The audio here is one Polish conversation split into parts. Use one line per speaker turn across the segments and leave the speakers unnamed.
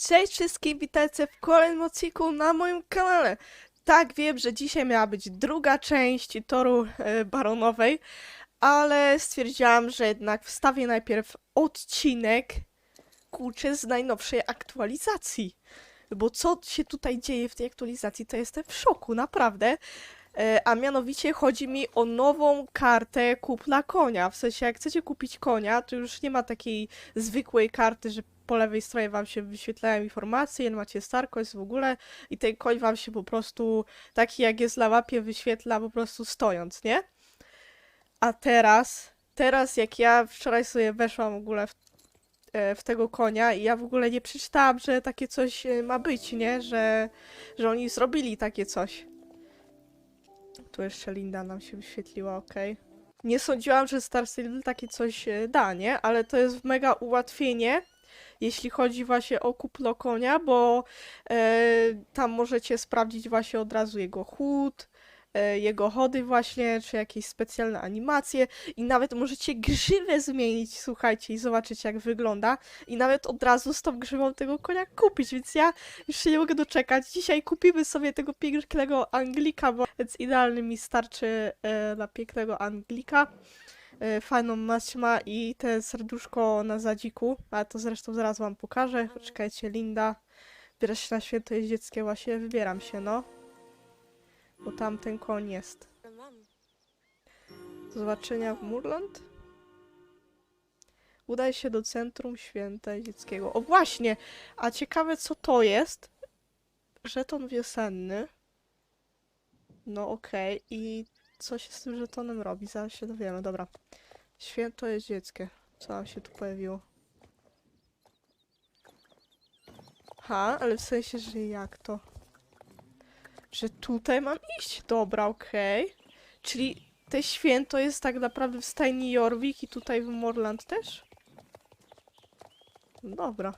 Cześć wszystkim, witajcie w kolejnym odcinku na moim kanale. Tak, wiem, że dzisiaj miała być druga część toru e, baronowej, ale stwierdziłam, że jednak wstawię najpierw odcinek, kurczę, z najnowszej aktualizacji. Bo co się tutaj dzieje w tej aktualizacji, to jestem w szoku, naprawdę. E, A mianowicie chodzi mi o nową kartę kupla konia. W sensie, jak chcecie kupić konia, to już nie ma takiej zwykłej karty, że po lewej stronie wam się wyświetlają informacje, macie Starcoins w ogóle i ten koń wam się po prostu, taki jak jest na mapie, wyświetla po prostu stojąc, nie? A teraz, teraz jak ja wczoraj sobie weszłam w ogóle w, e, w tego konia i ja w ogóle nie przeczytałam, że takie coś e, ma być, nie? Że, że oni zrobili takie coś. Tu jeszcze Linda nam się wyświetliła, okej. Nie sądziłam, że Star Stable takie coś e, da, nie? Ale to jest mega ułatwienie, jeśli chodzi właśnie o kupno konia, bo e, tam możecie sprawdzić właśnie od razu jego chód, jego chody właśnie, czy jakieś specjalne animacje i nawet możecie grzywę zmienić, słuchajcie, i zobaczyć jak wygląda i nawet od razu z tą grzywą tego konia kupić, więc ja już się nie mogę doczekać. Dzisiaj kupimy sobie tego pięknego Anglika, bo więc idealny mi starczy e, na pięknego Anglika. E, fajną maść ma i te serduszko na zadziku, ale to zresztą zaraz wam pokażę. Czekajcie, Linda. Wybiera się na święto jeździeckie, właśnie wybieram się, no. Bo tam ten koń jest. Do zobaczenia w Murland. Udaj się do centrum święta jeździeckiego. O właśnie! A ciekawe co to jest? Żeton wiosenny. No okej. I co się z tym żetonem robi? Zaraz się dowiemy, dobra. Święto jeździeckie. Co nam się tu pojawiło? Ha, ale w sensie, że jak to? Że tutaj mam iść? Dobra, okej. Czyli te święto jest tak naprawdę w stajni Jorvik i tutaj w Morland też? No Dobra.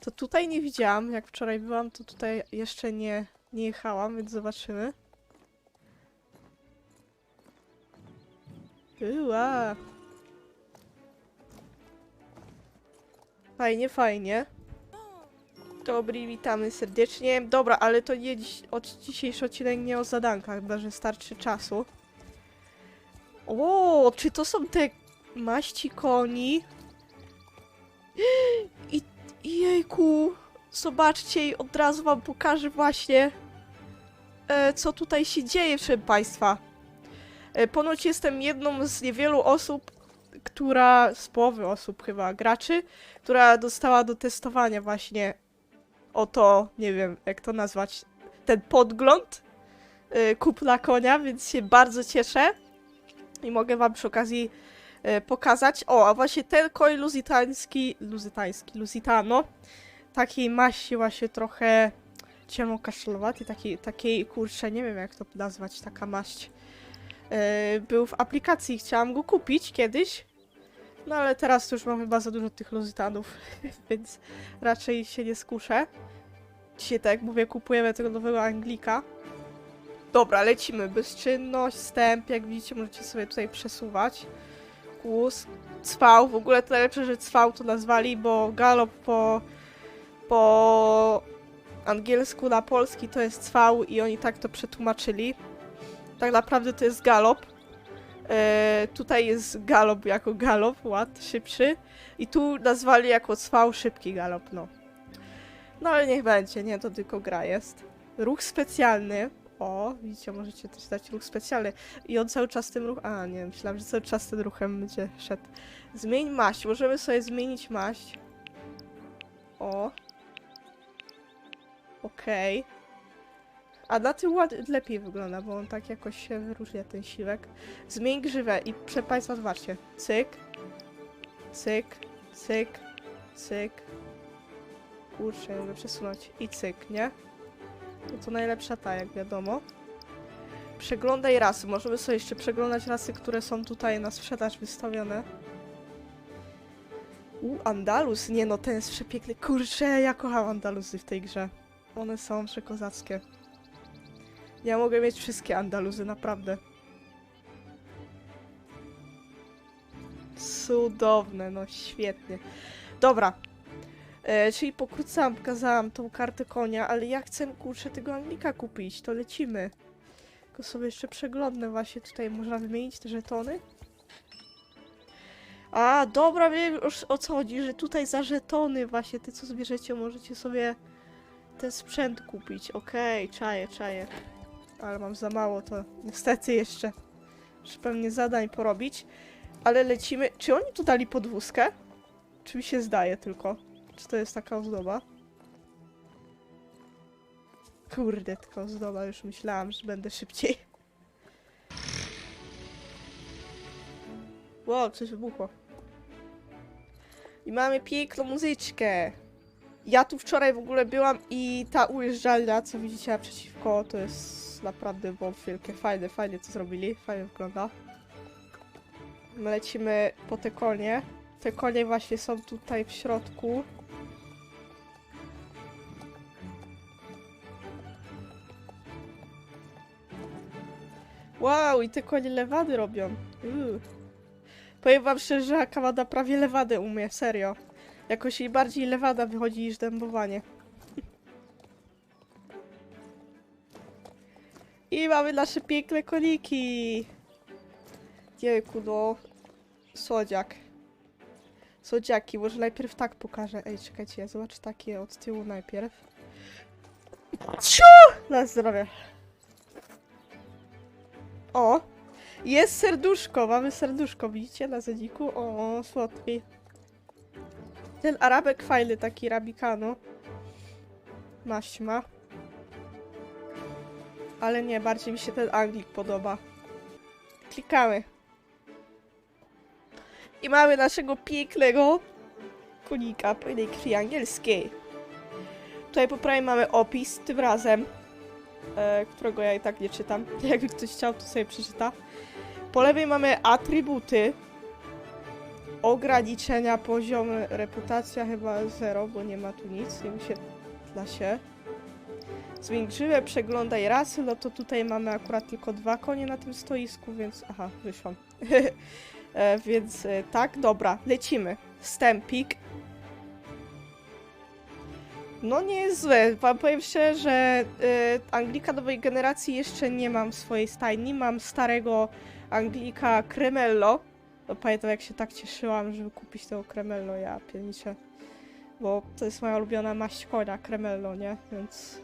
To tutaj nie widziałam, jak wczoraj byłam, to tutaj jeszcze nie, nie jechałam, więc zobaczymy. Była. Fajnie, fajnie. Dobry, witamy serdecznie. Dobra, ale to nie dziś, od dzisiejszy odcinek nie o zadankach, chyba że starczy czasu. O, czy to są te maści koni? I, i jejku, zobaczcie i od razu wam pokażę właśnie, e, co tutaj się dzieje, proszę państwa. E, Ponoć jestem jedną z niewielu osób, która, z połowy osób chyba, graczy, która dostała do testowania właśnie oto, nie wiem jak to nazwać, ten podgląd y, kupna konia, więc się bardzo cieszę i mogę wam przy okazji y, pokazać. O, a właśnie ten koń luzitański, luzytański, luzitano, takiej maści właśnie trochę ciemnokaszlowaty, takiej, takiej, kurczę, nie wiem jak to nazwać, taka maść. y, Był w aplikacji, chciałam go kupić kiedyś, no ale teraz to już mam chyba za dużo tych luzytanów, więc raczej się nie skuszę. Dzisiaj, tak jak mówię, kupujemy tego nowego Anglika. Dobra, lecimy. Bezczynność, stęp, jak widzicie, możecie sobie tutaj przesuwać. Kłus, cwał. W ogóle to najlepsze, że cwał to nazwali, bo galop po, po angielsku na polski to jest cwał i oni tak to przetłumaczyli. Tak naprawdę to jest galop. E, tutaj jest galop jako galop, ład, szybszy. I tu nazwali jako cwał szybki galop, no. No ale niech będzie, nie, to tylko gra jest. Ruch specjalny. O, widzicie, możecie też dać ruch specjalny. I on cały czas tym ruchem... A, nie, myślałam, że cały czas tym ruchem będzie szedł. Zmień maść. Możemy sobie zmienić maść. O. Okej. A na tym ład lepiej wygląda, bo on tak jakoś się wyróżnia, ten siwek. Zmień grzywę i proszę Państwa, zobaczcie. Cyk. Cyk. Cyk. Cyk. Kurczę, mogę przesunąć. I cyk, nie? No to najlepsza ta, jak wiadomo. Przeglądaj rasy. Możemy sobie jeszcze przeglądać rasy, które są tutaj na sprzedaż wystawione. U, Andalus. Nie no, ten jest przepiękny. Kurczę, ja kocham Andalusy w tej grze. One są przekozackie. Ja mogę mieć wszystkie Andaluzy, naprawdę. Cudowne, no świetnie. Dobra. E, czyli pokrótce pokazałam tą kartę konia, ale ja chcę kurczę tego Anglika kupić, to lecimy. Tylko sobie jeszcze przeglądnę właśnie tutaj można wymienić te żetony. A, dobra, wiem już o co chodzi, że tutaj za żetony właśnie, ty co zbierzecie, możecie sobie ten sprzęt kupić. Okej, czaję, czaję. Ale mam za mało, to niestety jeszcze. Muszę pewnie zadań porobić. Ale lecimy. Czy oni tu dali podwózkę? Czy mi się zdaje tylko? Czy to jest taka ozdoba? Kurde, tylko ozdoba. Już myślałam, że będę szybciej. Wow, coś wybuchło. I mamy piękną muzyczkę. Ja tu wczoraj w ogóle byłam i ta ujeżdżalnia, co widzicie naprzeciwko, to jest naprawdę było wielkie. Fajne, fajnie to zrobili. Fajnie wygląda. My lecimy po te konie. Te konie właśnie są tutaj w środku. Wow, i te konie lewady robią. Uuu. Powiem wam szczerze, że Akawada prawie lewadę umie, serio. Jakoś jej bardziej lewada wychodzi niż dębowanie. I mamy nasze piękne koniki. Jejku, no. Słodziak. Słodziaki, może najpierw tak pokażę. Ej, czekajcie, ja zobaczę takie od tyłu najpierw. Ciu! Na zdrowie. O! Jest serduszko, mamy serduszko, widzicie na zediku? O, słodki. Ten arabek fajny, taki rabikano. Maść ma. Ale nie, bardziej mi się ten Anglik podoba. Klikamy. I mamy naszego pięknego konika pełnej krwi angielskiej. Tutaj po prawej mamy opis, tym razem, e, którego ja i tak nie czytam. Jakby ktoś chciał, to sobie przeczyta. Po lewej mamy atrybuty. Ograniczenia, poziom, reputacja chyba zero, bo nie ma tu nic, nie wyświetla się. Zmień grzywę, przeglądaj rasy, no to tutaj mamy akurat tylko dwa konie na tym stoisku, więc... Aha, wyszłam. e, więc e, tak, dobra, lecimy. Stempik. No nie jest złe. Wam powiem szczerze, że y, Anglika nowej generacji jeszcze nie mam w swojej stajni. Mam starego Anglika Cremello. No, pamiętam jak się tak cieszyłam, żeby kupić tego Cremello, ja pierniczę. Bo to jest moja ulubiona maść konia, Cremello, nie? Więc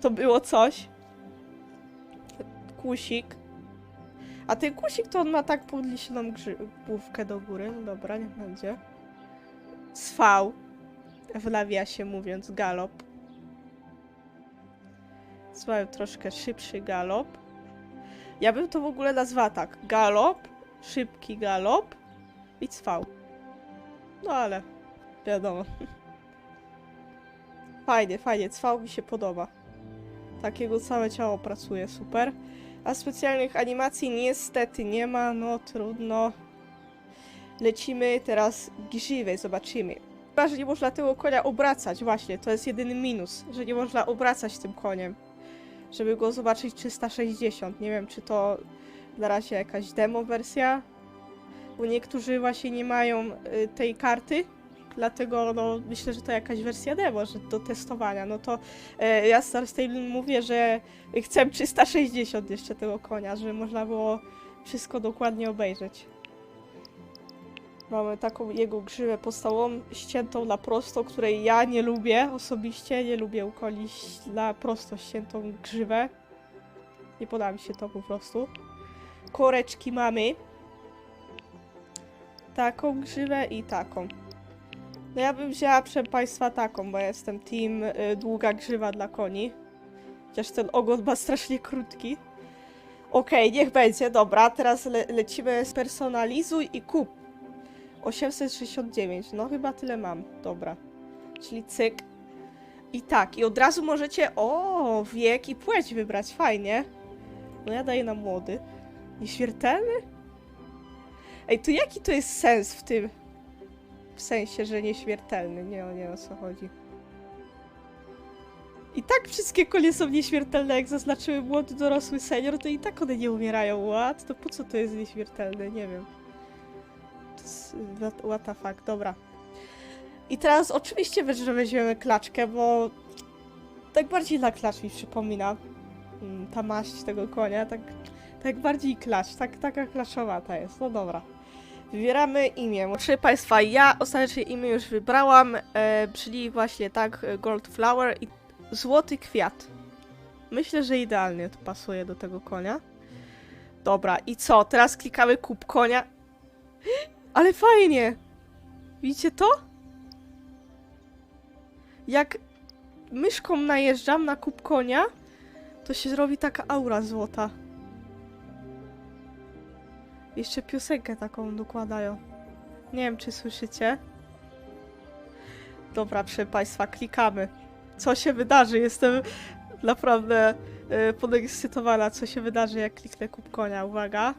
to było coś. Kusik. A ten kusik to on ma tak podniesioną główkę do góry. No dobra, niech będzie. Swał. W nawiasie mówiąc galop. Swał troszkę szybszy galop. Ja bym to w ogóle nazwała tak. Galop, szybki galop i cwał. No ale wiadomo. Fajnie, fajnie. Cwał mi się podoba. Takiego całe ciało pracuje, super. A specjalnych animacji niestety nie ma, no trudno. Lecimy teraz grzywę, zobaczymy. Chyba, że nie można tego konia obracać, właśnie, to jest jedyny minus, że nie można obracać tym koniem. Żeby go zobaczyć 360. Nie wiem, czy to na razie jakaś demo wersja, bo niektórzy właśnie nie mają y, tej karty, dlatego no, myślę, że to jakaś wersja demo, że do testowania. No to e, ja Star Stable mówię, że chcę 360 jeszcze tego konia, żeby można było wszystko dokładnie obejrzeć. Mamy taką jego grzywę podstawową, ściętą na prosto, której ja nie lubię osobiście. Nie lubię u koni na prosto ściętą grzywę. Nie podoba mi się to po prostu. Koreczki mamy. Taką grzywę i taką. No ja bym wzięła, proszę Państwa, taką, bo ja jestem team y, długa grzywa dla koni. Chociaż ten ogon ma strasznie krótki. Okej, niech będzie, dobra. Teraz le lecimy spersonalizuj i kup. 869, no chyba tyle mam, dobra. Czyli cyk. I tak, i od razu możecie, o, wiek i płeć wybrać, fajnie. No ja daję na młody. Nieśmiertelny? Ej, to jaki to jest sens w tym? W sensie, że nieśmiertelny, nie, o nie o co chodzi. I tak wszystkie konie są nieśmiertelne, jak zaznaczyły młody, dorosły, senior, to i tak one nie umierają, what? To po co to jest nieśmiertelne, nie wiem. To jest- What, the fuck, dobra. I teraz oczywiście wiesz, że weźmiemy klaczkę, bo tak bardziej dla klacz mi przypomina mm, ta maść tego konia, tak, tak bardziej klacz, tak, taka klaczowata jest, no dobra. Wybieramy imię. Proszę Państwa, ja ostatecznie imię już wybrałam, e, czyli właśnie tak e, Gold Flower i Złoty Kwiat. Myślę, że idealnie to pasuje do tego konia. Dobra, i co? Teraz klikamy kup konia. Ale fajnie! Widzicie to? Jak myszką najeżdżam na kup konia, to się zrobi taka aura złota. Jeszcze piosenkę taką dokładają. Nie wiem, czy słyszycie. Dobra, proszę Państwa, klikamy. Co się wydarzy? Jestem naprawdę yy, podekscytowana, co się wydarzy, jak kliknę kup konia. Uwaga.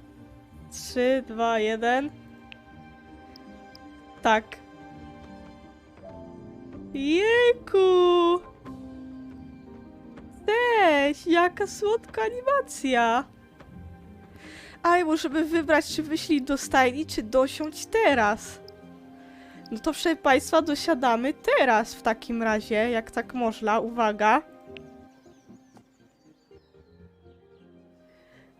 3, 2, 1. Tak. Jejku! Cześć, jaka słodka animacja! Aj, możemy wybrać, czy wyślij do stajni, czy dosiąść teraz. No to proszę Państwa, dosiadamy teraz w takim razie, jak tak można. Uwaga.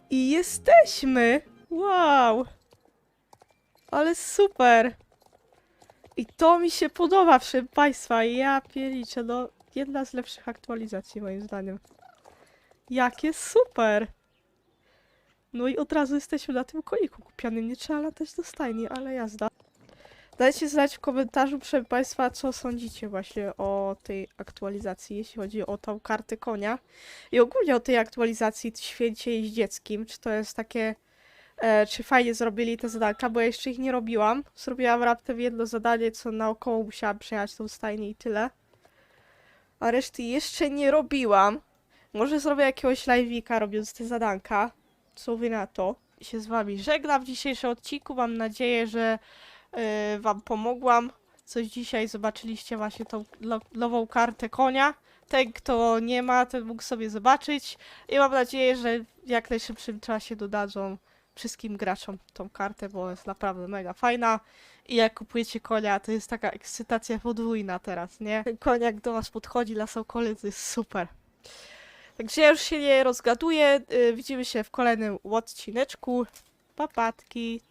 I jesteśmy! Wow! Ale super! I to mi się podoba, proszę Państwa. Ja pierniczę, no jedna z lepszych aktualizacji moim zdaniem. Jakie super! No i od razu jesteśmy na tym koniku kupionym. Nie trzeba latać do stajni, ale jazda. Dajcie znać w komentarzu, proszę Państwa, co sądzicie właśnie o tej aktualizacji, jeśli chodzi o tą kartę konia. I ogólnie o tej aktualizacji Święcie Jeździeckim. Czy to jest takie... E, czy fajnie zrobili te zadanka, bo ja jeszcze ich nie robiłam. Zrobiłam raptem jedno zadanie, co naokoło musiałam przejechać tą stajnię i tyle. A reszty jeszcze nie robiłam. Może zrobię jakiegoś live'ika robiąc te zadanka. Co na to? Się z wami żegnam w dzisiejszym odcinku. Mam nadzieję, że yy, wam pomogłam. Coś dzisiaj zobaczyliście właśnie tą nową kartę konia. Ten, kto nie ma, ten mógł sobie zobaczyć. I mam nadzieję, że w jak najszybszym czasie dodadzą wszystkim graczom tą kartę, bo jest naprawdę mega fajna. I jak kupujecie konia, to jest taka ekscytacja podwójna teraz, nie? Ten koń jak do was podchodzi na Sokoly, to jest super. Także ja już się nie rozgaduję. y, Widzimy się w kolejnym odcineczku. Papatki.